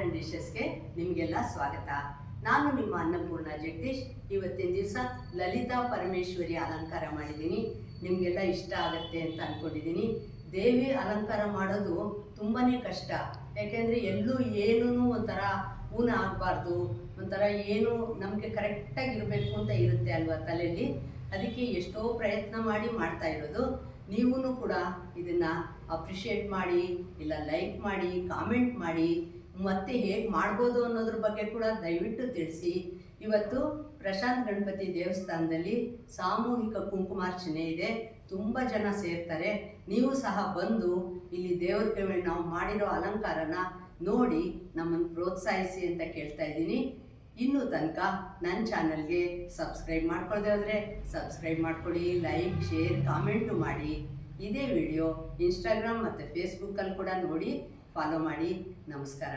And ಡಿಶಸ್ಗೆ ನಿಮಗೆಲ್ಲ ಸ್ವಾಗತ. ನಾನು ನಿಮ್ಮ ಅನ್ನಪೂರ್ಣ ಜಗದೀಶ್. ಇವತ್ತಿನ ದಿವಸ ಲಲಿತಾ ಪರಮೇಶ್ವರಿ ಅಲಂಕಾರ ಮಾಡಿದ್ದೀನಿ. ನಿಮಗೆಲ್ಲ ಇಷ್ಟ ಆಗುತ್ತೆ ಅಂತ ಅಂದ್ಕೊಂಡಿದ್ದೀನಿ ದೇವಿ ಅಲಂಕಾರ ಮಾಡೋದು ತುಂಬಾ ಕಷ್ಟ. ಯಾಕೆಂದರೆ ಎಲ್ಲೂ ಏನೂ ಒಂಥರ ಊನ ಆಗಬಾರ್ದು, ಒಂಥರ ಏನು ನಮಗೆ ಕರೆಕ್ಟಾಗಿ ಇರಬೇಕು ಅಂತ ಇರುತ್ತೆ ಅಲ್ವಾ ತಲೆಯಲ್ಲಿ. ಅದಕ್ಕೆ ಎಷ್ಟೋ ಪ್ರಯತ್ನ ಮಾಡಿ ಮಾಡ್ತಾ ಇರೋದು. ನೀವೂ ಕೂಡ ಇದನ್ನು ಅಪ್ರಿಷಿಯೇಟ್ ಮಾಡಿ, ಇಲ್ಲ ಲೈಕ್ ಮಾಡಿ ಕಾಮೆಂಟ್ ಮಾಡಿ ಮತ್ತೆ ಹೇಗೆ ಮಾಡ್ಬೋದು ಅನ್ನೋದ್ರ ಬಗ್ಗೆ ಕೂಡ ದಯವಿಟ್ಟು ತಿಳಿಸಿ. ಇವತ್ತು ಪ್ರಶಾಂತ್ ಗಣಪತಿ ದೇವಸ್ಥಾನದಲ್ಲಿ ಸಾಮೂಹಿಕ ಕುಂಕುಮಾರ್ಚನೆ ಇದೆ. ತುಂಬ ಜನ ಸೇರ್ತಾರೆ. ನೀವು ಸಹ ಬಂದು ಇಲ್ಲಿ ದೇವ್ರ ಮೇಲೆ ನಾವು ಮಾಡಿರೋ ಅಲಂಕಾರನ ನೋಡಿ ನಮ್ಮನ್ನು ಪ್ರೋತ್ಸಾಹಿಸಿ ಅಂತ ಕೇಳ್ತಾ ಇದ್ದೀನಿ. ಇನ್ನೂ ತನಕ ನನ್ನ ಚಾನಲ್ಗೆ ಸಬ್ಸ್ಕ್ರೈಬ್ ಮಾಡ್ಕೊಳ್ದೆ ಹೋದರೆ ಸಬ್ಸ್ಕ್ರೈಬ್ ಮಾಡ್ಕೊಳ್ಳಿ, ಲೈಕ್, ಶೇರ್, ಕಾಮೆಂಟು ಮಾಡಿ. ಇದೇ ವಿಡಿಯೋ ಇನ್ಸ್ಟಾಗ್ರಾಮ್ ಮತ್ತು ಫೇಸ್ಬುಕ್ಕಲ್ಲಿ ಕೂಡ ನೋಡಿ. ಫಾಲೋ ಮಾಡಿ. ನಮಸ್ಕಾರ.